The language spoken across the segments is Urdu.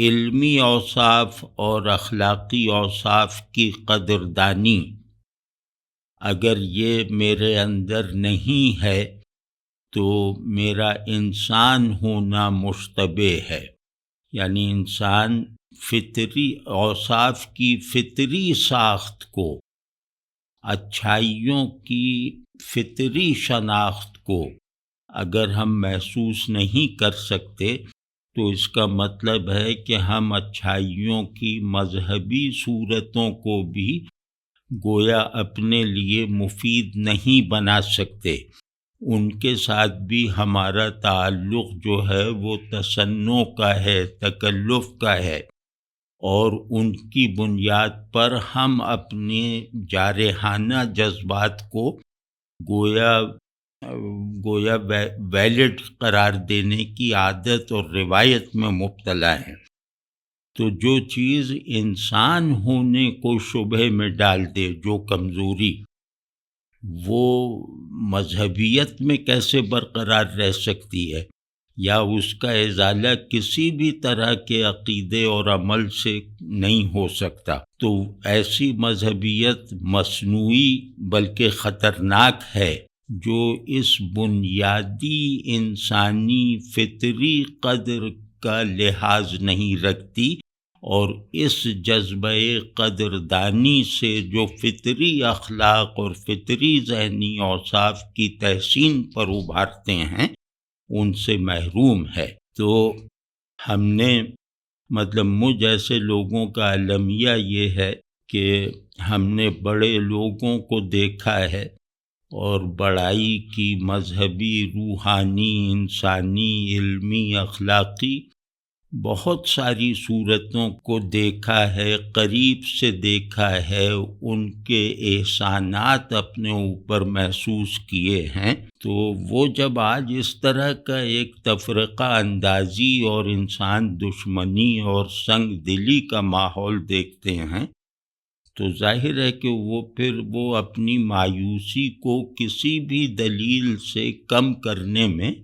علمی اوصاف اور اخلاقی اوصاف کی قدردانی۔ اگر یہ میرے اندر نہیں ہے تو میرا انسان ہونا مشتبہ ہے۔ یعنی انسان فطری اوصاف کی فطری ساخت کو، اچھائیوں کی فطری شناخت کو اگر ہم محسوس نہیں کر سکتے تو اس کا مطلب ہے کہ ہم اچھائیوں کی مذہبی صورتوں کو بھی گویا اپنے لیے مفید نہیں بنا سکتے۔ ان کے ساتھ بھی ہمارا تعلق جو ہے وہ تصنع کا ہے، تکلف کا ہے۔ اور ان کی بنیاد پر ہم اپنے جارحانہ جذبات کو گویا گویا ویلڈ قرار دینے کی عادت اور روایت میں مبتلا ہیں تو جو چیز انسان ہونے کو شبہ میں ڈال دے، جو کمزوری، وہ مذہبیت میں کیسے برقرار رہ سکتی ہے؟ یا اس کا ازالہ کسی بھی طرح کے عقیدے اور عمل سے نہیں ہو سکتا؟ تو ایسی مذہبیت مصنوعی بلکہ خطرناک ہے۔ جو اس بنیادی انسانی فطری قدر کا لحاظ نہیں رکھتی اور اس جذبہ قدردانی سے جو فطری اخلاق اور فطری ذہنی اوصاف کی تحسین پر ابھارتے ہیں، ان سے محروم ہے۔ تو ہم نے مطلب مجھ ایسے لوگوں کا المیہ یہ ہے کہ ہم نے بڑے لوگوں کو دیکھا ہے اور بڑائی کی مذہبی، روحانی، انسانی، علمی، اخلاقی بہت ساری صورتوں کو دیکھا ہے، قریب سے دیکھا ہے، ان کے احسانات اپنے اوپر محسوس کیے ہیں۔ تو وہ جب آج اس طرح کا ایک تفرقہ اندازی اور انسان دشمنی اور سنگ دلی کا ماحول دیکھتے ہیں تو ظاہر ہے کہ وہ پھر وہ اپنی مایوسی کو کسی بھی دلیل سے کم کرنے میں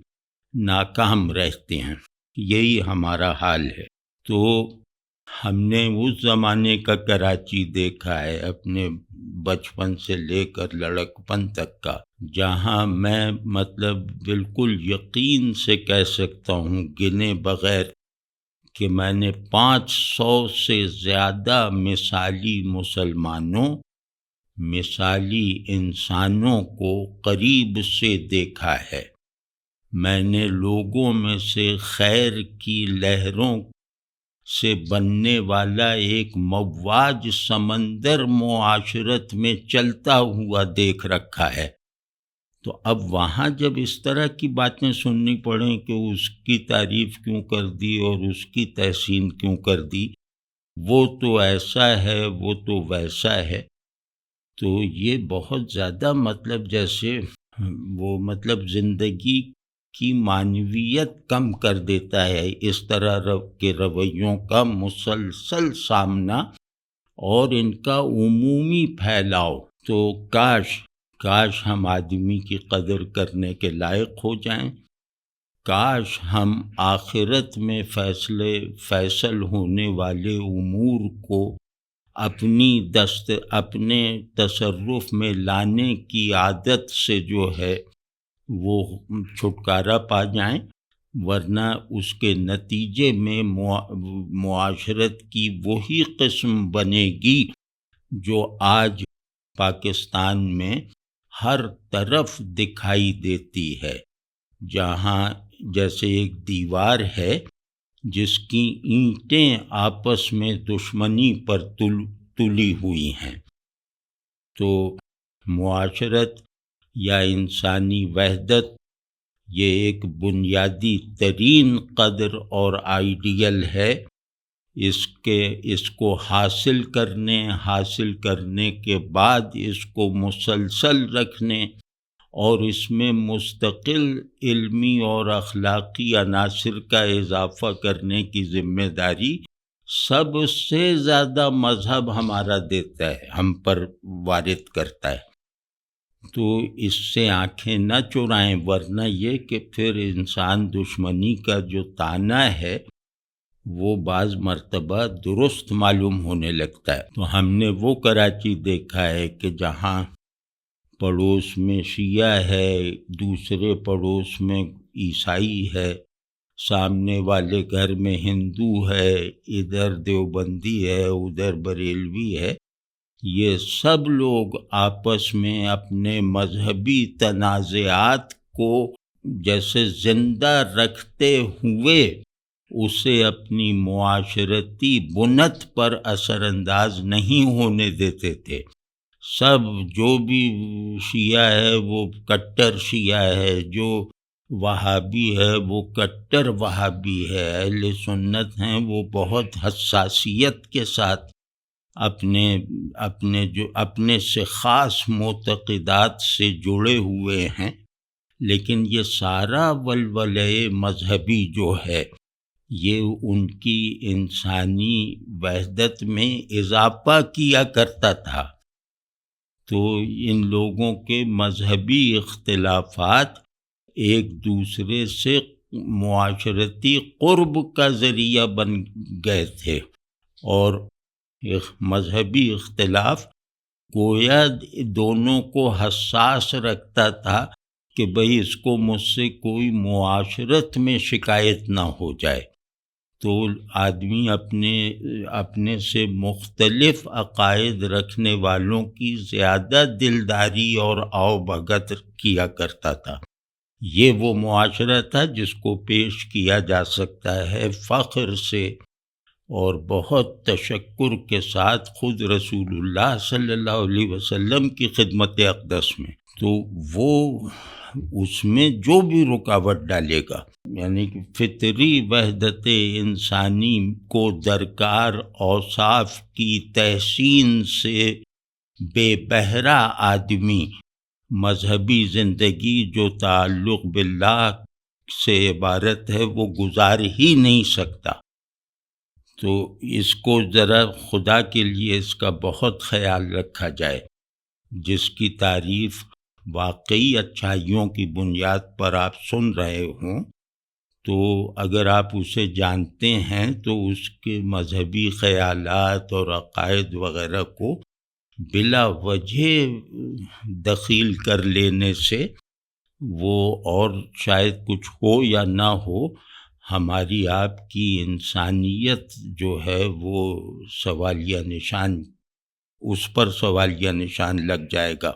ناکام رہتے ہیں۔ یہی ہمارا حال ہے۔ تو ہم نے اس زمانے کا کراچی دیکھا ہے، اپنے بچپن سے لے کر لڑکپن تک کا، جہاں میں مطلب بالکل یقین سے کہہ سکتا ہوں، گنے بغیر کہ میں نے پانچ سو سے زیادہ مثالی مسلمانوں، مثالی انسانوں کو قریب سے دیکھا ہے۔ میں نے لوگوں میں سے خیر کی لہروں سے بننے والا ایک مواج سمندر معاشرت میں چلتا ہوا دیکھ رکھا ہے۔ تو اب وہاں جب اس طرح کی باتیں سننی پڑیں کہ اس کی تعریف کیوں کر دی اور اس کی تحسین کیوں کر دی، وہ تو ایسا ہے، وہ تو ویسا ہے، تو یہ بہت زیادہ مطلب جیسے وہ مطلب زندگی کی معنویت کم کر دیتا ہے، اس طرح کے رویوں کا مسلسل سامنا اور ان کا عمومی پھیلاؤ۔ تو کاش کاش ہم آدمی کی قدر کرنے کے لائق ہو جائیں۔ کاش ہم آخرت میں فیصلے، فیصل ہونے والے امور کو اپنی دست، اپنے تصرف میں لانے کی عادت سے جو ہے وہ چھٹکارا پا جائیں، ورنہ اس کے نتیجے میں معاشرت کی وہی قسم بنے گی جو آج پاکستان میں ہر طرف دکھائی دیتی ہے۔ جہاں جیسے ایک دیوار ہے، جس کی اینٹیں آپس میں دشمنی پر تل، تلی ہوئی ہیں۔ تو معاشرت یا انسانی وحدت، یہ ایک بنیادی ترین قدر اور آئیڈیل ہے۔ اس کے، اس کو حاصل کرنے حاصل کرنے کے بعد اس کو مسلسل رکھنے اور اس میں مستقل علمی اور اخلاقی عناصر کا اضافہ کرنے کی ذمہ داری سب سے زیادہ مذہب ہمارا دیتا ہے، ہم پر وارد کرتا ہے۔ تو اس سے آنکھیں نہ چرائیں، ورنہ یہ کہ پھر انسان دشمنی کا جو تانا ہے وہ بعض مرتبہ درست معلوم ہونے لگتا ہے۔ تو ہم نے وہ کراچی دیکھا ہے کہ جہاں پڑوس میں شیعہ ہے، دوسرے پڑوس میں عیسائی ہے، سامنے والے گھر میں ہندو ہے، ادھر دیوبندی ہے، ادھر بریلوی ہے۔ یہ سب لوگ آپس میں اپنے مذہبی تنازعات کو جیسے زندہ رکھتے ہوئے اسے اپنی معاشرتی بنت پر اثر انداز نہیں ہونے دیتے تھے۔ سب جو بھی شیعہ ہے وہ کٹر شیعہ ہے، جو وہابی ہے وہ کٹر وہابی ہے۔ اہل سنت ہیں وہ بہت حساسیت کے ساتھ اپنے اپنے جو، اپنے سے خاص معتقدات سے جڑے ہوئے ہیں۔ لیکن یہ سارا ولول مذہبی جو ہے یہ ان کی انسانی وحدت میں اضافہ کیا کرتا تھا۔ تو ان لوگوں کے مذہبی اختلافات ایک دوسرے سے معاشرتی قرب کا ذریعہ بن گئے تھے اور مذہبی اختلاف گویا دونوں کو حساس رکھتا تھا کہ بھئی اس کو مجھ سے کوئی معاشرت میں شکایت نہ ہو جائے۔ تو آدمی اپنے اپنے سے مختلف عقائد رکھنے والوں کی زیادہ دلداری اور آؤ بھگت کیا کرتا تھا۔ یہ وہ معاشرہ تھا جس کو پیش کیا جا سکتا ہے فخر سے اور بہت تشکر کے ساتھ خود رسول اللہ صلی اللہ علیہ وسلم کی خدمت اقدس میں۔ تو وہ اس میں جو بھی رکاوٹ ڈالے گا یعنی کہ فطری وحدت انسانی کو درکار اوصاف کی تحسین سے بے بہرا آدمی مذہبی زندگی جو تعلق باللہ سے عبارت ہے، وہ گزار ہی نہیں سکتا۔ تو اس کو ذرا خدا کے لیے اس کا بہت خیال رکھا جائے، جس کی تعریف واقعی اچھائیوں کی بنیاد پر آپ سن رہے ہوں، تو اگر آپ اسے جانتے ہیں تو اس کے مذہبی خیالات اور عقائد وغیرہ کو بلا وجہ دخیل کر لینے سے وہ اور شاید کچھ ہو یا نہ ہو، ہماری آپ کی انسانیت جو ہے وہ سوالیہ نشان، اس پر سوالیہ نشان لگ جائے گا۔